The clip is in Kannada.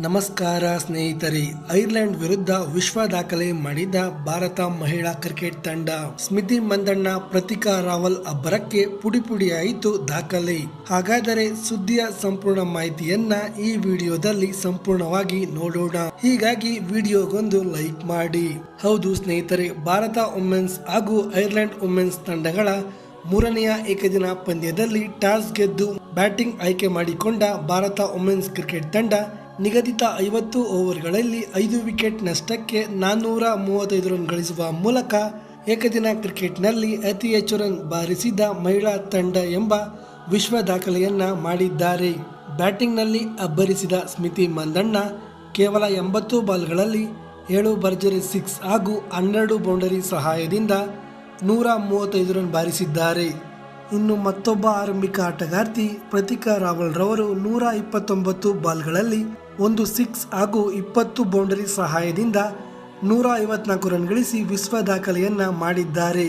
ನಮಸ್ಕಾರ ಸ್ನೇಹಿತರೆ. ಐರ್ಲೆಂಡ್ ವಿರುದ್ಧ ವಿಶ್ವ ದಾಖಲೆ ಮಾಡಿದ ಭಾರತ ಮಹಿಳಾ ಕ್ರಿಕೆಟ್ ತಂಡ. ಸ್ಮಿತಿ ಮಂದಣ್ಣ, ಪ್ರತಿಕಾ ರಾವಲ್ ಅಬ್ಬರಕ್ಕೆ ಪುಡಿ ಪುಡಿಯಾಯಿತು ದಾಖಲೆ. ಹಾಗಾದರೆ ಸುದ್ದಿಯ ಸಂಪೂರ್ಣ ಮಾಹಿತಿಯನ್ನ ಈ ವಿಡಿಯೋದಲ್ಲಿ ಸಂಪೂರ್ಣವಾಗಿ ನೋಡೋಣ. ಹೀಗಾಗಿ ವಿಡಿಯೋಗೊಂದು ಲೈಕ್ ಮಾಡಿ. ಹೌದು ಸ್ನೇಹಿತರೆ, ಭಾರತ ವುಮೆನ್ಸ್ ಹಾಗೂ ಐರ್ಲೆಂಡ್ ವುಮೆನ್ಸ್ ತಂಡಗಳ ಮೂರನೆಯ ಏಕದಿನ ಪಂದ್ಯದಲ್ಲಿ ಟಾಸ್ ಗೆದ್ದು ಬ್ಯಾಟಿಂಗ್ ಆಯ್ಕೆ ಮಾಡಿಕೊಂಡ ಭಾರತ ವುಮೆನ್ಸ್ ಕ್ರಿಕೆಟ್ ತಂಡ ನಿಗದಿತ ಐವತ್ತು ಓವರ್ಗಳಲ್ಲಿ ಐದು ವಿಕೆಟ್ ನಷ್ಟಕ್ಕೆ ನಾನ್ನೂರ ಮೂವತ್ತೈದು ರನ್ ಗಳಿಸುವ ಮೂಲಕ ಏಕದಿನ ಕ್ರಿಕೆಟ್ನಲ್ಲಿ ಅತಿ ಹೆಚ್ಚು ರನ್ ಬಾರಿಸಿದ ಮಹಿಳಾ ತಂಡ ಎಂಬ ವಿಶ್ವ ದಾಖಲೆಯನ್ನ ಮಾಡಿದ್ದಾರೆ. ಬ್ಯಾಟಿಂಗ್ನಲ್ಲಿ ಅಬ್ಬರಿಸಿದ ಸ್ಮಿತಿ ಮಂದಣ್ಣ ಕೇವಲ ಎಂಬತ್ತು ಬಾಲ್ಗಳಲ್ಲಿ ಏಳು ಭರ್ಜರಿ ಸಿಕ್ಸ್ ಹಾಗೂ ಹನ್ನೆರಡು ಬೌಂಡರಿ ಸಹಾಯದಿಂದ ನೂರ ಮೂವತ್ತೈದು ರನ್ ಬಾರಿಸಿದ್ದಾರೆ. ಇನ್ನು ಮತ್ತೊಬ್ಬ ಆರಂಭಿಕ ಆಟಗಾರ್ತಿ ಪ್ರತಿಕಾ ರಾವಲ್ ರವರು ನೂರ ಇಪ್ಪತ್ತೊಂಬತ್ತು ಬಾಲ್ಗಳಲ್ಲಿ ಒಂದು ಸಿಕ್ಸ್ ಹಾಗೂ ಇಪ್ಪತ್ತು ಬೌಂಡರಿ ಸಹಾಯದಿಂದ ನೂರ ಐವತ್ನಾಲ್ಕು ರನ್ ಗಳಿಸಿ ವಿಶ್ವ ದಾಖಲೆಯನ್ನ ಮಾಡಿದ್ದಾರೆ.